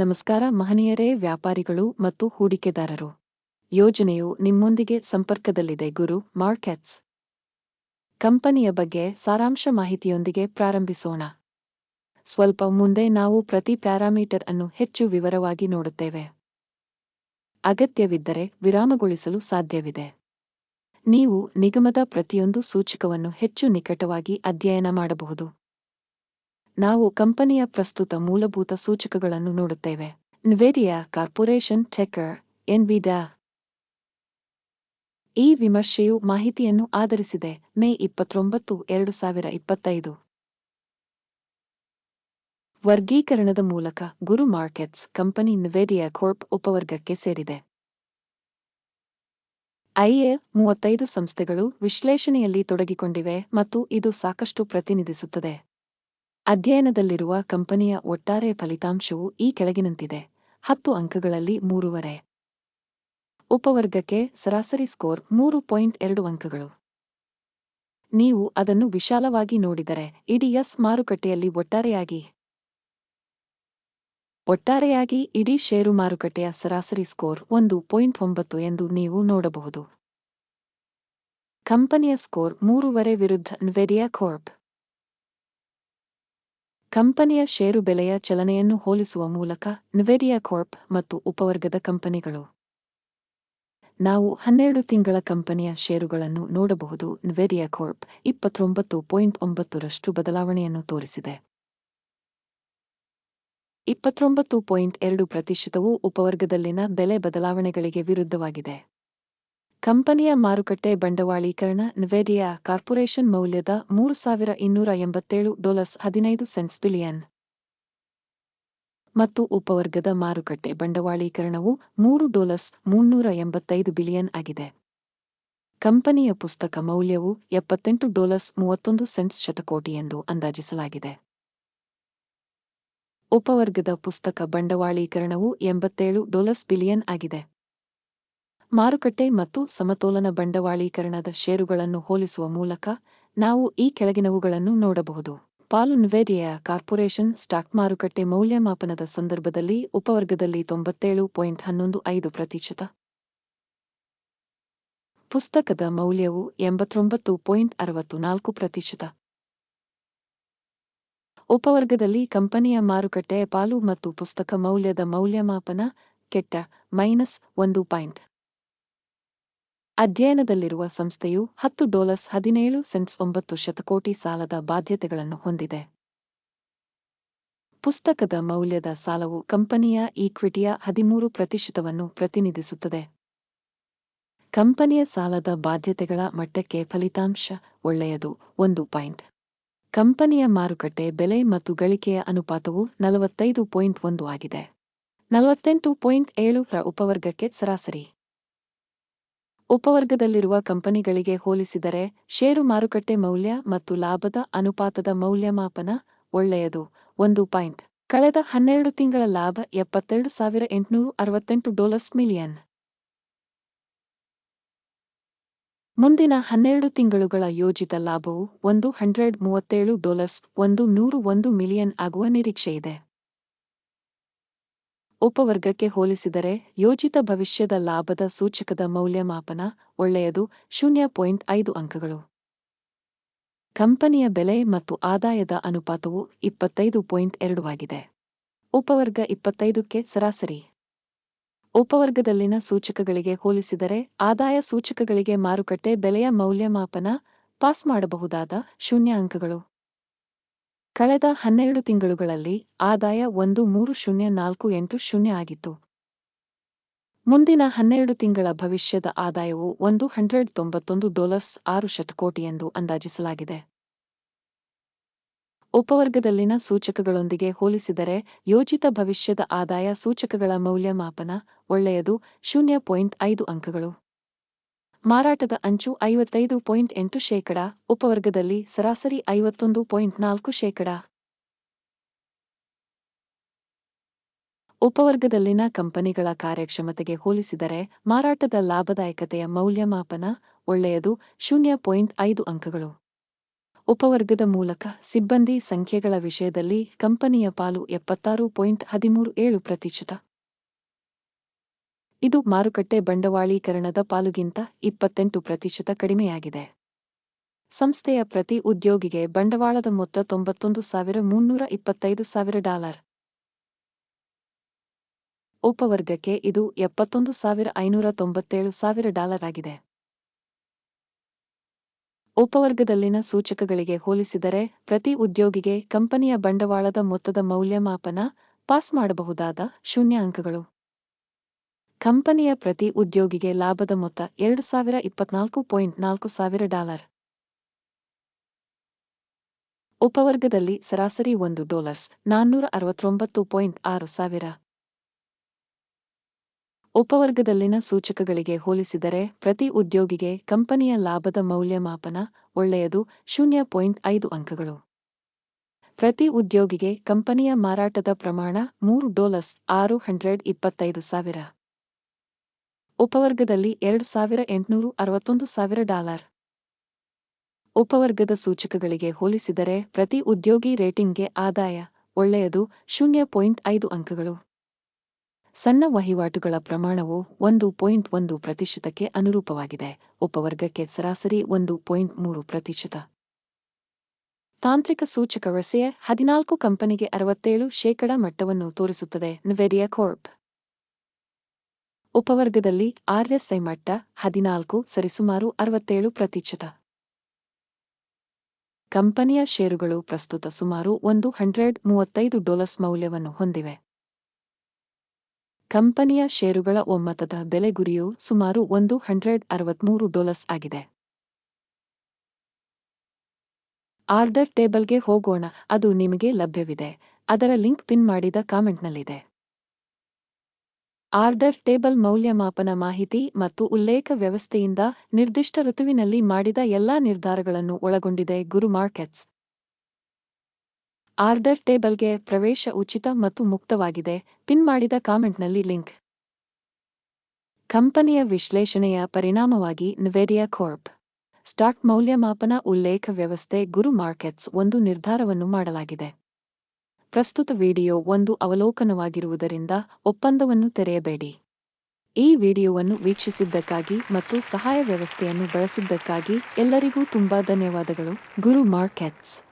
ನಮಸ್ಕಾರ ಮಹನೀಯರೇ, ವ್ಯಾಪಾರಿಗಳು ಮತ್ತು ಹೂಡಿಕೆದಾರರು. ಯೋಜನೆಯು ನಿಮ್ಮೊಂದಿಗೆ ಸಂಪರ್ಕದಲ್ಲಿದೆ ಗುರು ಮಾರ್ಕೆಟ್ಸ್. ಕಂಪನಿಯ ಬಗ್ಗೆ ಸಾರಾಂಶ ಮಾಹಿತಿಯೊಂದಿಗೆ ಪ್ರಾರಂಭಿಸೋಣ. ಸ್ವಲ್ಪ ಮುಂದೆ ನಾವು ಪ್ರತಿ ಪ್ಯಾರಾಮೀಟರ್ ಅನ್ನು ಹೆಚ್ಚು ವಿವರವಾಗಿ ನೋಡುತ್ತೇವೆ. ಅಗತ್ಯವಿದ್ದರೆ ವಿರಾಮಗೊಳಿಸಲು ಸಾಧ್ಯವಿದೆ. ನೀವು ನಿಗಮದ ಪ್ರತಿಯೊಂದು ಸೂಚಕವನ್ನು ಹೆಚ್ಚು ನಿಕಟವಾಗಿ ಅಧ್ಯಯನ ಮಾಡಬಹುದು. ನಾವು ಕಂಪನಿಯ ಪ್ರಸ್ತುತ ಮೂಲಭೂತ ಸೂಚಕಗಳನ್ನು ನೋಡುತ್ತೇವೆ. ನ್ವೇರಿಯಾ ಕಾರ್ಪೊರೇಷನ್ ಟೆಕರ್ ಎನ್ವಿಡಾ ಈ ವಿಮರ್ಶೆಯು ಮಾಹಿತಿಯನ್ನು ಆಧರಿಸಿದೆ. ಮೇ ಇಪ್ಪತ್ತೊಂಬತ್ತು, ಎರಡು ಸಾವಿರ ಇಪ್ಪತ್ತೈದು. ವರ್ಗೀಕರಣದ ಮೂಲಕ ಗುರು ಮಾರ್ಕೆಟ್ಸ್ ಕಂಪನಿ ನ್ವೇರಿಯಾ ಕೋರ್ಪ್ ಉಪವರ್ಗಕ್ಕೆ ಸೇರಿದೆ. ಐಎ ಮೂವತ್ತೈದು ಸಂಸ್ಥೆಗಳು ವಿಶ್ಲೇಷಣೆಯಲ್ಲಿ ತೊಡಗಿಕೊಂಡಿವೆ ಮತ್ತು ಇದು ಸಾಕಷ್ಟು ಪ್ರತಿನಿಧಿಸುತ್ತದೆ. ಅಧ್ಯಯನದಲ್ಲಿರುವ ಕಂಪನಿಯ ಒಟ್ಟಾರೆ ಫಲಿತಾಂಶವು ಈ ಕೆಳಗಿನಂತಿದೆ. ಹತ್ತು ಅಂಕಗಳಲ್ಲಿ ಮೂರುವರೆ. ಉಪವರ್ಗಕ್ಕೆ ಸರಾಸರಿ ಸ್ಕೋರ್ ಮೂರು ಪಾಯಿಂಟ್ ಎರಡು ಅಂಕಗಳು. ನೀವು ಅದನ್ನು ವಿಶಾಲವಾಗಿ ನೋಡಿದರೆ ಇಡೀ ಎಸ್ ಮಾರುಕಟ್ಟೆಯಲ್ಲಿ ಒಟ್ಟಾರೆಯಾಗಿ. ಒಟ್ಟಾರೆಯಾಗಿ ಇಡೀ ಷೇರು ಮಾರುಕಟ್ಟೆಯ ಸರಾಸರಿ ಸ್ಕೋರ್ ಒಂದು ಪಾಯಿಂಟ್ ಒಂಬತ್ತು ಎಂದು ನೀವು ನೋಡಬಹುದು. ಕಂಪನಿಯ ಸ್ಕೋರ್ ಮೂರುವರೆ ವಿರುದ್ಧ ನ್ವೆರಿಯಾ ಕಾರ್ಪ್ ಕಂಪನಿಯ ಷೇರು ಬೆಲೆಯ ಚಲನೆಯನ್ನು ಹೋಲಿಸುವ ಮೂಲಕ ನ್ವೆರಿಯಾ ಕಾರ್ಪ್ ಮತ್ತು ಉಪವರ್ಗದ ಕಂಪನಿಗಳು. ನಾವು ಹನ್ನೆರಡು ತಿಂಗಳ ಕಂಪನಿಯ ಷೇರುಗಳನ್ನು ನೋಡಬಹುದು. ನ್ವೆರಿಯಾ ಕಾರ್ಪ್ ಇಪ್ಪತ್ತೊಂಬತ್ತು ಪಾಯಿಂಟ್ ಒಂಬತ್ತರಷ್ಟು ಬದಲಾವಣೆಯನ್ನು ತೋರಿಸಿದೆ. ಇಪ್ಪತ್ತೊಂಬತ್ತು ಪಾಯಿಂಟ್ ಎರಡು ಪ್ರತಿಶತವು ಉಪವರ್ಗದಲ್ಲಿನ ಬೆಲೆ ಬದಲಾವಣೆಗಳಿಗೆ ವಿರುದ್ಧವಾಗಿದೆ. ಕಂಪನಿಯ ಮಾರುಕಟ್ಟೆ ಬಂಡವಾಳೀಕರಣ ನವೆಡಿಯಾ ಕಾರ್ಪೊರೇಷನ್ ಮೌಲ್ಯದ ಮೂರು ಸಾವಿರ ಇನ್ನೂರ ಎಂಬತ್ತೇಳು ಡಾಲರ್ಸ್ ಹದಿನೈದು ಸೆಂಟ್ಸ್ ಬಿಲಿಯನ್. ಮತ್ತು ಉಪವರ್ಗದ ಮಾರುಕಟ್ಟೆ ಬಂಡವಾಳೀಕರಣವು ಮೂರು ಡಾಲರ್ಸ್ ಮುನ್ನೂರ ಎಂಬತ್ತೈದು ಬಿಲಿಯನ್ ಆಗಿದೆ. ಕಂಪನಿಯ ಪುಸ್ತಕ ಮೌಲ್ಯವು ಎಪ್ಪತ್ತೆಂಟು ಡಾಲರ್ಸ್ ಮೂವತ್ತೊಂದು ಸೆಂಟ್ಸ್ ಶತಕೋಟಿ ಎಂದು ಅಂದಾಜಿಸಲಾಗಿದೆ. ಉಪವರ್ಗದ ಪುಸ್ತಕ ಬಂಡವಾಳೀಕರಣವು ಎಂಬತ್ತೇಳು ಡಾಲರ್ಸ್ ಬಿಲಿಯನ್ ಆಗಿದೆ. ಮಾರುಕಟ್ಟೆ ಮತ್ತು ಸಮತೋಲನ ಬಂಡವಾಳೀಕರಣದ ಷೇರುಗಳನ್ನು ಹೋಲಿಸುವ ಮೂಲಕ ನಾವು ಈ ಕೆಳಗಿನವುಗಳನ್ನು ನೋಡಬಹುದು. ಪಾಲು ನಿವೇದಿಯ ಕಾರ್ಪೊರೇಷನ್ ಸ್ಟಾಕ್ ಮಾರುಕಟ್ಟೆ ಮೌಲ್ಯಮಾಪನದ ಸಂದರ್ಭದಲ್ಲಿ ಉಪವರ್ಗದಲ್ಲಿ ತೊಂಬತ್ತೇಳು ಪಾಯಿಂಟ್ ಹನ್ನೊಂದು ಐದು ಪ್ರತಿಶತ. ಪುಸ್ತಕದ ಮೌಲ್ಯವು ಎಂಬತ್ತೊಂಬತ್ತು ಪಾಯಿಂಟ್ ಅರವತ್ತು ನಾಲ್ಕು ಪ್ರತಿಶತ. ಉಪವರ್ಗದಲ್ಲಿ ಕಂಪನಿಯ ಮಾರುಕಟ್ಟೆ ಪಾಲು ಮತ್ತು ಪುಸ್ತಕ ಮೌಲ್ಯದ ಮೌಲ್ಯಮಾಪನ ಕೆಟ್ಟ ಮೈನಸ್ ಒಂದು ಪಾಯಿಂಟ್. ಅಧ್ಯಯನದಲ್ಲಿರುವ ಸಂಸ್ಥೆಯು ಹತ್ತು ಡಾಲರ್ಸ್ ಹದಿನೇಳು ಸೆಂಟ್ಸ್ ಒಂಬತ್ತು ಶತಕೋಟಿ ಸಾಲದ ಬಾಧ್ಯತೆಗಳನ್ನು ಹೊಂದಿದೆ. ಪುಸ್ತಕದ ಮೌಲ್ಯದ ಸಾಲವು ಕಂಪನಿಯ ಈಕ್ವಿಟಿಯ ಹದಿಮೂರು ಪ್ರತಿಶತವನ್ನು ಪ್ರತಿನಿಧಿಸುತ್ತದೆ. ಕಂಪನಿಯ ಸಾಲದ ಬಾಧ್ಯತೆಗಳ ಮಟ್ಟಕ್ಕೆ ಫಲಿತಾಂಶ ಒಳ್ಳೆಯದು ಒಂದು ಪಾಯಿಂಟ್. ಕಂಪನಿಯ ಮಾರುಕಟ್ಟೆ ಬೆಲೆ ಮತ್ತು ಗಳಿಕೆಯ ಅನುಪಾತವು ನಲವತ್ತೈದು ಪಾಯಿಂಟ್ ಒಂದು ಆಗಿದೆ. ನಲವತ್ತೆಂಟು ಪಾಯಿಂಟ್ ಏಳು ಉಪವರ್ಗಕ್ಕೆ ಸರಾಸರಿ. ಉಪವರ್ಗದಲ್ಲಿರುವ ಕಂಪನಿಗಳಿಗೆ ಹೋಲಿಸಿದರೆ ಷೇರು ಮಾರುಕಟ್ಟೆ ಮೌಲ್ಯ ಮತ್ತು ಲಾಭದ ಅನುಪಾತದ ಮೌಲ್ಯಮಾಪನ ಒಳ್ಳೆಯದು. ಒಂದು ಪಾಯಿಂಟ್. ಕಳೆದ ಹನ್ನೆರಡು ತಿಂಗಳ ಲಾಭ ಎಪ್ಪತ್ತೆರಡು ಸಾವಿರ ಎಂಟುನೂರು ಅರವತ್ತೆಂಟು ಡಾಲರ್ಸ್ ಮಿಲಿಯನ್. ಮುಂದಿನ ಹನ್ನೆರಡು ತಿಂಗಳುಗಳ ಯೋಜಿತ ಲಾಭವು ಒಂದು ಹಂಡ್ರೆಡ್ ಮೂವತ್ತೇಳು ಡಾಲರ್ಸ್ ಒಂದು ನೂರು ಒಂದು ಮಿಲಿಯನ್ ಆಗುವ ನಿರೀಕ್ಷೆಯಿದೆ. ಉಪವರ್ಗಕ್ಕೆ ಹೋಲಿಸಿದರೆ ಯೋಜಿತ ಭವಿಷ್ಯದ ಲಾಭದ ಸೂಚಕದ ಮೌಲ್ಯಮಾಪನ ಒಳ್ಳೆಯದು. ಶೂನ್ಯ ಪಾಯಿಂಟ್ ಐದು ಅಂಕಗಳು. ಕಂಪನಿಯ ಬೆಲೆ ಮತ್ತು ಆದಾಯದ ಅನುಪಾತವು ಇಪ್ಪತ್ತೈದು ಪಾಯಿಂಟ್ ಎರಡು ಆಗಿದೆ. ಉಪವರ್ಗ ಇಪ್ಪತ್ತೈದಕ್ಕೆ ಸರಾಸರಿ. ಉಪವರ್ಗದಲ್ಲಿನ ಸೂಚಕಗಳಿಗೆ ಹೋಲಿಸಿದರೆ ಆದಾಯ ಸೂಚಕಗಳಿಗೆ ಮಾರುಕಟ್ಟೆ ಬೆಲೆಯ ಮೌಲ್ಯಮಾಪನ ಪಾಸ್ ಮಾಡಬಹುದಾದ ಶೂನ್ಯ ಅಂಕಗಳು. ಕಳೆದ ಹನ್ನೆರಡು ತಿಂಗಳುಗಳಲ್ಲಿ ಆದಾಯ ಒಂದು ಮೂರು ಶೂನ್ಯ ನಾಲ್ಕು ಎಂಟು ಶೂನ್ಯ ಆಗಿತ್ತು. ಮುಂದಿನ ಹನ್ನೆರಡು ತಿಂಗಳ ಭವಿಷ್ಯದ ಆದಾಯವು ಒಂದು ಹಂಡ್ರೆಡ್ ತೊಂಬತ್ತೊಂದು ಡಾಲರ್ಸ್ ಆರು ಶತಕೋಟಿ ಎಂದು ಅಂದಾಜಿಸಲಾಗಿದೆ. ಉಪವರ್ಗದಲ್ಲಿನ ಸೂಚಕಗಳೊಂದಿಗೆ ಹೋಲಿಸಿದರೆ ಯೋಜಿತ ಭವಿಷ್ಯದ ಆದಾಯ ಸೂಚಕಗಳ ಮೌಲ್ಯಮಾಪನ ಒಳ್ಳೆಯದು ಶೂನ್ಯ ಪಾಯಿಂಟ್ ಐದು ಅಂಕಗಳು. ಮಾರಾಟದ ಅಂಚು ಐವತ್ತೈದು ಪಾಯಿಂಟ್ ಎಂಟು ಶೇಕಡ, ಉಪವರ್ಗದಲ್ಲಿ ಸರಾಸರಿ ಐವತ್ತೊಂದು ಪಾಯಿಂಟ್ ನಾಲ್ಕು ಶೇಕಡ. ಉಪವರ್ಗದಲ್ಲಿನ ಕಂಪನಿಗಳ ಕಾರ್ಯಕ್ಷಮತೆಗೆ ಹೋಲಿಸಿದರೆ ಮಾರಾಟದ ಲಾಭದಾಯಕತೆಯ ಮೌಲ್ಯಮಾಪನ ಒಳ್ಳೆಯದು, ಶೂನ್ಯ ಪಾಯಿಂಟ್ ಐದು ಅಂಕಗಳು. ಉಪವರ್ಗದ ಮೂಲಕ ಸಿಬ್ಬಂದಿ ಸಂಖ್ಯೆಗಳ ವಿಷಯದಲ್ಲಿ ಕಂಪನಿಯ ಪಾಲು ಎಪ್ಪತ್ತಾರು ಪಾಯಿಂಟ್ ಹದಿಮೂರು ಏಳು ಪ್ರತಿಶತ. ಇದು ಮಾರುಕಟ್ಟೆ ಬಂಡವಾಳೀಕರಣದ ಪಾಲುಗಿಂತ ಇಪ್ಪತ್ತೆಂಟು ಪ್ರತಿಶತ ಕಡಿಮೆಯಾಗಿದೆ. ಸಂಸ್ಥೆಯ ಪ್ರತಿ ಉದ್ಯೋಗಿಗೆ ಬಂಡವಾಳದ ಮೊತ್ತ ತೊಂಬತ್ತೊಂದು ಸಾವಿರ ಮುನ್ನೂರ ಇಪ್ಪತ್ತೈದು ಸಾವಿರ ಡಾಲರ್. ಉಪವರ್ಗಕ್ಕೆ ಇದು ಎಪ್ಪತ್ತೊಂದು ಸಾವಿರ ಐನೂರ ತೊಂಬತ್ತೇಳು ಸಾವಿರ ಡಾಲರ್ ಆಗಿದೆ. ಉಪವರ್ಗದಲ್ಲಿನ ಸೂಚಕಗಳಿಗೆ ಹೋಲಿಸಿದರೆ ಪ್ರತಿ ಉದ್ಯೋಗಿಗೆ ಕಂಪನಿಯ ಬಂಡವಾಳದ ಮೊತ್ತದ ಮೌಲ್ಯಮಾಪನ ಪಾಸ್ ಮಾಡಬಹುದಾದ ಶೂನ್ಯ ಅಂಕಗಳು. ಕಂಪನಿಯ ಪ್ರತಿ ಉದ್ಯೋಗಿಗೆ ಲಾಭದ ಮೊತ್ತ ಎರಡು ಸಾವಿರ ಇಪ್ಪತ್ನಾಲ್ಕು ಪಾಯಿಂಟ್ ನಾಲ್ಕು ಸಾವಿರ ಡಾಲರ್. ಉಪವರ್ಗದಲ್ಲಿ ಸರಾಸರಿ ಒಂದು ಡಾಲರ್ಸ್ ನಾನ್ನೂರ ಅರವತ್ತೊಂಬತ್ತು ಪಾಯಿಂಟ್ ಆರು ಸಾವಿರ. ಉಪವರ್ಗದಲ್ಲಿನ ಸೂಚಕಗಳಿಗೆ ಹೋಲಿಸಿದರೆ ಪ್ರತಿ ಉದ್ಯೋಗಿಗೆ ಕಂಪನಿಯ ಲಾಭದ ಮೌಲ್ಯಮಾಪನ ಒಳ್ಳೆಯದು ಶೂನ್ಯ ಪಾಯಿಂಟ್ ಐದು ಅಂಕಗಳು. ಪ್ರತಿ ಉದ್ಯೋಗಿಗೆ ಕಂಪನಿಯ ಮಾರಾಟದ ಪ್ರಮಾಣ ಮೂರು ಡಾಲರ್ಸ್ ಆರು ಹಂಡ್ರೆಡ್ ಇಪ್ಪತ್ತೈದು ಸಾವಿರ. ಉಪವರ್ಗದಲ್ಲಿ ಎರಡು ಸಾವಿರ ಎಂಟುನೂರು ಅರವತ್ತೊಂದು ಸಾವಿರ ಡಾಲರ್. ಉಪವರ್ಗದ ಸೂಚಕಗಳಿಗೆ ಹೋಲಿಸಿದರೆ ಪ್ರತಿ ಉದ್ಯೋಗಿ ರೇಟಿಂಗ್ಗೆ ಆದಾಯ ಒಳ್ಳೆಯದು ಶೂನ್ಯ ಪಾಯಿಂಟ್ ಐದು ಅಂಕಗಳು. ಸಣ್ಣ ವಹಿವಾಟುಗಳ ಪ್ರಮಾಣವು ಒಂದು ಪಾಯಿಂಟ್ ಒಂದು ಪ್ರತಿಶತಕ್ಕೆ ಅನುರೂಪವಾಗಿದೆ. ಉಪವರ್ಗಕ್ಕೆ ಸರಾಸರಿ ಒಂದು ಪಾಯಿಂಟ್ ಮೂರು ಪ್ರತಿಶತ. ತಾಂತ್ರಿಕ ಸೂಚಕ ವಸೆಯ ಹದಿನಾಲ್ಕು ಕಂಪನಿಗೆ ಅರವತ್ತೇಳು ಶೇಕಡಾ ಮಟ್ಟವನ್ನು ತೋರಿಸುತ್ತದೆ. ನವೆರಿಯಾ ಕಾರ್ಪ್ ಉಪವರ್ಗದಲ್ಲಿ ಆರ್ಎಸ್ಐ ಮಟ್ಟ ಹದಿನಾಲ್ಕು ಸರಿಸುಮಾರು ಅರವತ್ತೇಳು ಪ್ರತಿಶತ. ಕಂಪನಿಯ ಷೇರುಗಳು ಪ್ರಸ್ತುತ ಸುಮಾರು ಒಂದು ಹಂಡ್ರೆಡ್ ಮೂವತ್ತೈದು ಡಾಲರ್ಸ್ ಮೌಲ್ಯವನ್ನು ಹೊಂದಿವೆ. ಕಂಪನಿಯ ಷೇರುಗಳ ಒಮ್ಮತದ ಬೆಲೆ ಗುರಿಯು ಸುಮಾರು ಒಂದು ಹಂಡ್ರೆಡ್ ಅರವತ್ಮೂರು ಡಾಲರ್ಸ್ ಆಗಿದೆ. ಆರ್ಡರ್ ಟೇಬಲ್ಗೆ ಹೋಗೋಣ, ಅದು ನಿಮಗೆ ಲಭ್ಯವಿದೆ. ಅದರ ಲಿಂಕ್ ಪಿನ್ ಮಾಡಿದ ಕಾಮೆಂಟ್ನಲ್ಲಿದೆ. ಆರ್ಡರ್ ಟೇಬಲ್ ಮೌಲ್ಯಮಾಪನ ಮಾಹಿತಿ ಮತ್ತು ಉಲ್ಲೇಖ ವ್ಯವಸ್ಥೆಯಿಂದ ನಿರ್ದಿಷ್ಟ ಋತುವಿನಲ್ಲಿ ಮಾಡಿದ ಎಲ್ಲಾ ನಿರ್ಧಾರಗಳನ್ನು ಒಳಗೊಂಡಿದೆ ಗುರು ಮಾರ್ಕೆಟ್ಸ್. ಆರ್ಡರ್ ಟೇಬಲ್ಗೆ ಪ್ರವೇಶ ಉಚಿತ ಮತ್ತು ಮುಕ್ತವಾಗಿದೆ, ಪಿನ್ ಮಾಡಿದ ಕಾಮೆಂಟ್ನಲ್ಲಿ ಲಿಂಕ್. ಕಂಪನಿಯ ವಿಶ್ಲೇಷಣೆಯ ಪರಿಣಾಮವಾಗಿ ನಿವೇರಿಯಾ ಕೋರ್ಪ್ ಸ್ಟಾಕ್ ಮೌಲ್ಯಮಾಪನ ಉಲ್ಲೇಖ ವ್ಯವಸ್ಥೆ ಗುರು ಮಾರ್ಕೆಟ್ಸ್ ಒಂದು ನಿರ್ಧಾರವನ್ನು ಮಾಡಲಾಗಿದೆ. ಪ್ರಸ್ತುತ ವಿಡಿಯೋ ಒಂದು ಅವಲೋಕನವಾಗಿರುವುದರಿಂದ ಒಪ್ಪಂದವನ್ನು ತೆರೆಯಬೇಡಿ. ಈ ವಿಡಿಯೋವನ್ನು ವೀಕ್ಷಿಸಿದ್ದಕ್ಕಾಗಿ ಮತ್ತು ಸಹಾಯ ವ್ಯವಸ್ಥೆಯನ್ನು ಬಳಸಿದ್ದಕ್ಕಾಗಿ ಎಲ್ಲರಿಗೂ ತುಂಬಾ ಧನ್ಯವಾದಗಳು. ಗುರು ಮಾರ್ಕೆಟ್ಸ್.